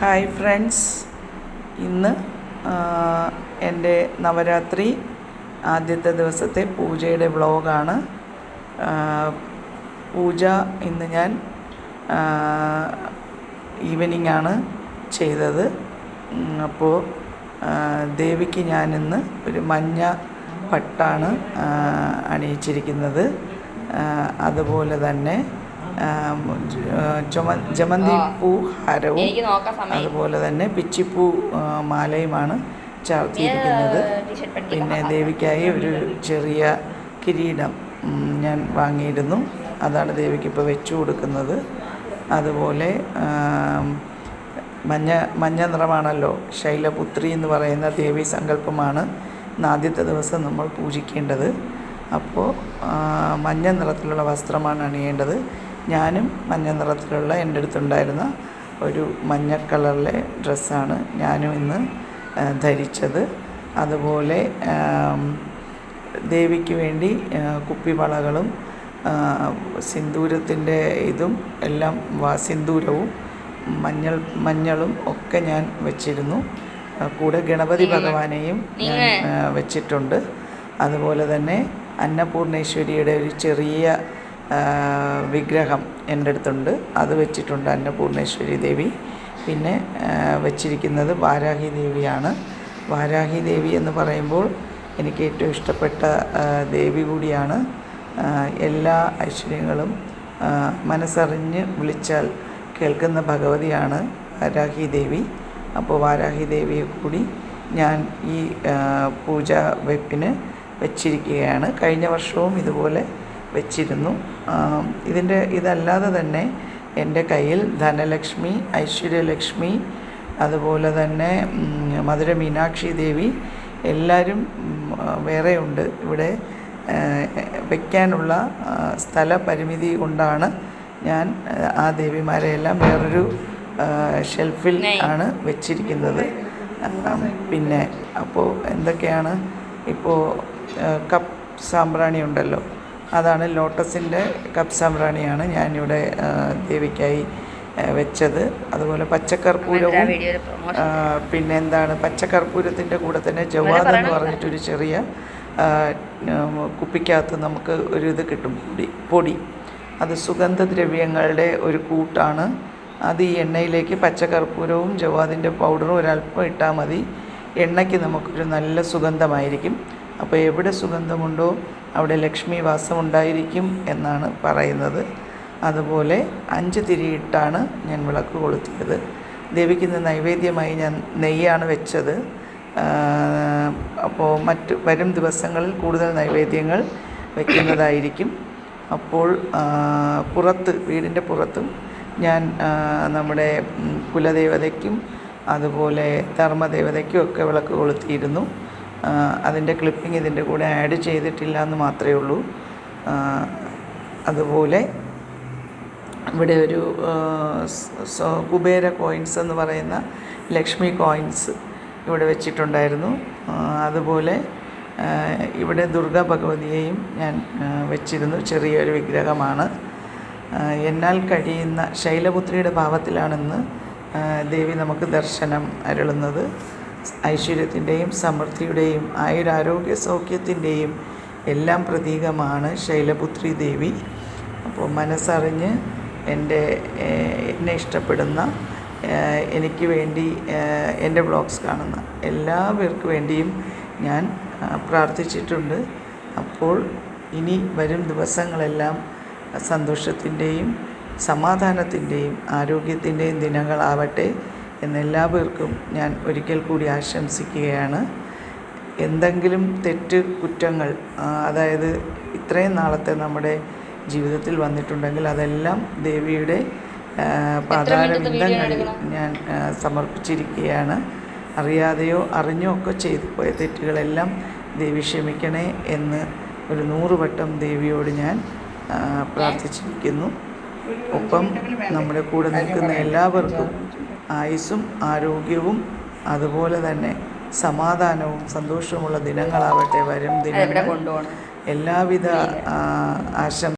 Hi friends. ഇന്ന് എന്റെ നവരാത്രി ആദ്യത്തെ ദിവസത്തെ പൂജയുടെ വ്ളോഗാണ് പൂജ ഇന്ന് ഞാൻ ഈവനിങ് ആണ് ചെയ്തത്. അപ്പോൾ ദേവിക്ക് ഞാനിന്ന് ഒരു മഞ്ഞ പട്ടാണ് അണിയിച്ചിരിക്കുന്നത്. അതുപോലെ തന്നെ ചുമ ജമന്തി പൂ ഹാരവും അതുപോലെ തന്നെ പിച്ചിപ്പൂ മാലയുമാണ് ചാർത്തിയിരിക്കുന്നത് പിന്നെ ദേവിക്കായി ഒരു ചെറിയ കിരീടം ഞാൻ വാങ്ങിയിരുന്നു. അതാണ് ദേവിക്ക് ഇപ്പോൾ വെച്ചു കൊടുക്കുന്നത്. അതുപോലെ മഞ്ഞ മഞ്ഞ നിറമാണല്ലോ. ശൈലപുത്രി എന്ന് പറയുന്ന ദേവി സങ്കല്പമാണ് ആദ്യത്തെ ദിവസം നമ്മൾ പൂജിക്കേണ്ടത്. അപ്പോൾ മഞ്ഞ നിറത്തിലുള്ള വസ്ത്രമാണ് അണിയേണ്ടത്. ഞാനും മഞ്ഞ നിറത്തിലുള്ള എന്റെ അടുത്തുണ്ടായിരുന്ന ഒരു മഞ്ഞ കളറിലെ ഡ്രസ്സാണ് ഞാനും ഇന്ന് ധരിച്ചത്. അതുപോലെ ദേവിക്ക് വേണ്ടി കുപ്പി കുപ്പിവളകളും സിന്ദൂരത്തിന്റെ ഇതും എല്ലാം വ- സിന്ദൂരവും മഞ്ഞൾ മഞ്ഞളും ഒക്കെ ഞാൻ വെച്ചിരുന്നു. കൂടെ ഗണപതി ഭഗവാനെയും ഞാൻ വെച്ചിട്ടുണ്ട്. അതുപോലെ തന്നെ അന്നപൂർണേശ്വരിയുടെ ഒരു ചെറിയ വിഗ്രഹം എന്റെ അടുത്തുണ്ട്. അത് വെച്ചിട്ടുണ്ട് അന്നപൂർണേശ്വരി ദേവി. പിന്നെ വെച്ചിരിക്കുന്നത് വാരാഹി ദേവിയാണ്. വാരാഹി ദേവി എന്ന് പറയുമ്പോൾ എനിക്ക് ഏറ്റവും ഇഷ്ടപ്പെട്ട ദേവി കൂടിയാണ്. എല്ലാ ഐശ്വര്യങ്ങളും മനസ്സറിഞ്ഞ് വിളിച്ചാൽ കേൾക്കുന്ന ഭഗവതിയാണ് വാരാഹി ദേവി. അപ്പോൾ വാരാഹി ദേവിയെ കൂടി ഞാൻ ഈ പൂജ വെപ്പിന് വെച്ചിരിക്കുകയാണ്. കഴിഞ്ഞ വർഷവും ഇതുപോലെ വെച്ചിരുന്നു. ഇതിന്റെ ഇതല്ലാതെ തന്നെ എന്റെ കയ്യിൽ ധനലക്ഷ്മി ഐശ്വര്യലക്ഷ്മി അതുപോലെ തന്നെ മധുര മീനാക്ഷി ദേവി എല്ലാവരും വേറെ ഉണ്ട് ഇവിടെ വയ്ക്കാനുള്ള സ്ഥല പരിമിതി കൊണ്ടാണ് ഞാൻ ആ ദേവിമാരെയെല്ലാം വേറൊരു ഷെൽഫിൽ ആണ് വെച്ചിരിക്കുന്നത്. പിന്നെ അപ്പോൾ എന്തൊക്കെയാണ്? ഇപ്പോൾ കപ്പ് സാമ്പ്രാണി ഉണ്ടല്ലോ അതാണ് ലോട്ടസിന്റെ കപ്പ് സാമ്പ്രാണിയാണ് ഞാനിവിടെ ദേവിക്കായി വെച്ചത്. അതുപോലെ പച്ചക്കർപ്പൂരവും പിന്നെ എന്താണ് പച്ചക്കർപ്പൂരത്തിന്റെ കൂടെ തന്നെ ജവാദ് എന്ന് പറഞ്ഞിട്ടൊരു ചെറിയ കുപ്പിക്കകത്ത് നമുക്ക് ഒരു ഇത് കിട്ടും. പൊടി പൊടി. അത് സുഗന്ധദ്രവ്യങ്ങളുടെ ഒരു കൂട്ടാണ്. അത് ഈ എണ്ണയിലേക്ക് പച്ചക്കർപ്പൂരവും ജവാദിന്റെ പൗഡറും ഒരല്പം ഇട്ടാൽ മതി. എണ്ണയ്ക്ക് നമുക്കൊരു നല്ല സുഗന്ധമായിരിക്കും. അപ്പോൾ എവിടെ സുഗന്ധമുണ്ടോ അവിടെ ലക്ഷ്മി വാസം ഉണ്ടായിരിക്കും എന്നാണ് പറയുന്നത്. അതുപോലെ അഞ്ച് തിരിയിട്ടാണ് ഞാൻ വിളക്ക് കൊളുത്തിയത്. ദേവിക്ക് ഇന്ന് നൈവേദ്യമായി ഞാൻ നെയ്യാണ് വെച്ചത്. അപ്പോൾ മറ്റ് വരും ദിവസങ്ങളിൽ കൂടുതൽ നൈവേദ്യങ്ങൾ വയ്ക്കുന്നതായിരിക്കും അപ്പോൾ പുറത്ത് വീടിന്റെ പുറത്തും ഞാൻ നമ്മുടെ കുലദേവതയ്ക്കും അതുപോലെ ധർമ്മദേവതയ്ക്കും ഒക്കെ വിളക്ക് കൊളുത്തിയിരുന്നു. അതിന്റെ ക്ലിപ്പിംഗ് ഇതിന്റെ കൂടെ ആഡ് ചെയ്തിട്ടില്ല എന്ന് മാത്രമേ ഉള്ളൂ. അതുപോലെ ഇവിടെ ഒരു കുബേര കോയിൻസ് എന്ന് പറയുന്ന ലക്ഷ്മി കോയിൻസ് ഇവിടെ വെച്ചിട്ടുണ്ടായിരുന്നു. അതുപോലെ ഇവിടെ ദുർഗാ ഭഗവതിയെയും ഞാൻ വെച്ചിരുന്നു. ചെറിയൊരു വിഗ്രഹമാണ്. എന്നാൽ കഴിയുന്ന ശൈലപുത്രിയുടെ ഭാവത്തിലാണെന്ന് ദേവി നമുക്ക് ദർശനം അരുളുന്നത്. ഐശ്വര്യത്തിന്റെയും സമൃദ്ധിയുടെയും ആയുരാരോഗ്യ സൗഖ്യത്തിന്റെയും എല്ലാം പ്രതീകമാണ് ശൈലപുത്രി ദേവി. അപ്പോൾ മനസ്സറിഞ്ഞ് എന്റെ എന്നെ ഇഷ്ടപ്പെടുന്ന എനിക്ക് വേണ്ടി എന്റെ ബ്ലോഗ്സ് കാണുന്ന എല്ലാ പേർക്ക് വേണ്ടിയും ഞാൻ പ്രാർത്ഥിച്ചിട്ടുണ്ട്. അപ്പോൾ ഇനി വരും ദിവസങ്ങളെല്ലാം സന്തോഷത്തിന്റെയും സമാധാനത്തിന്റെയും ആരോഗ്യത്തിന്റെയും ദിനങ്ങളാവട്ടെ. എന്നെല്ലാ പേർക്കും ഞാൻ ഒരിക്കൽ കൂടി ആശംസിക്കുകയാണ്. എന്തെങ്കിലും തെറ്റ് കുറ്റങ്ങൾ അതായത് ഇത്രയും നാളത്തെ നമ്മുടെ ജീവിതത്തിൽ വന്നിട്ടുണ്ടെങ്കിൽ അതെല്ലാം ദേവിയുടെ പാതാരവിന്ദങ്ങളിൽ ഞാൻ സമർപ്പിച്ചിരിക്കുകയാണ്. അറിയാതെയോ അറിഞ്ഞോ ഒക്കെ ചെയ്തു പോയ തെറ്റുകളെല്ലാം ദേവി ക്ഷമിക്കണേ എന്ന് ഒരു നൂറ് വട്ടം ദേവിയോട് ഞാൻ പ്രാർത്ഥിച്ചിരിക്കുന്നു. ഒപ്പം നമ്മുടെ കൂടെ നിൽക്കുന്ന എല്ലാവർക്കും ആയുസ്സും ആരോഗ്യവും അതുപോലെ തന്നെ സമാധാനവും സന്തോഷവുമുള്ള ദിനങ്ങളാവട്ടെ വരും ദിനങ്ങൾ. എല്ലാവിധ ആ, ആശംസ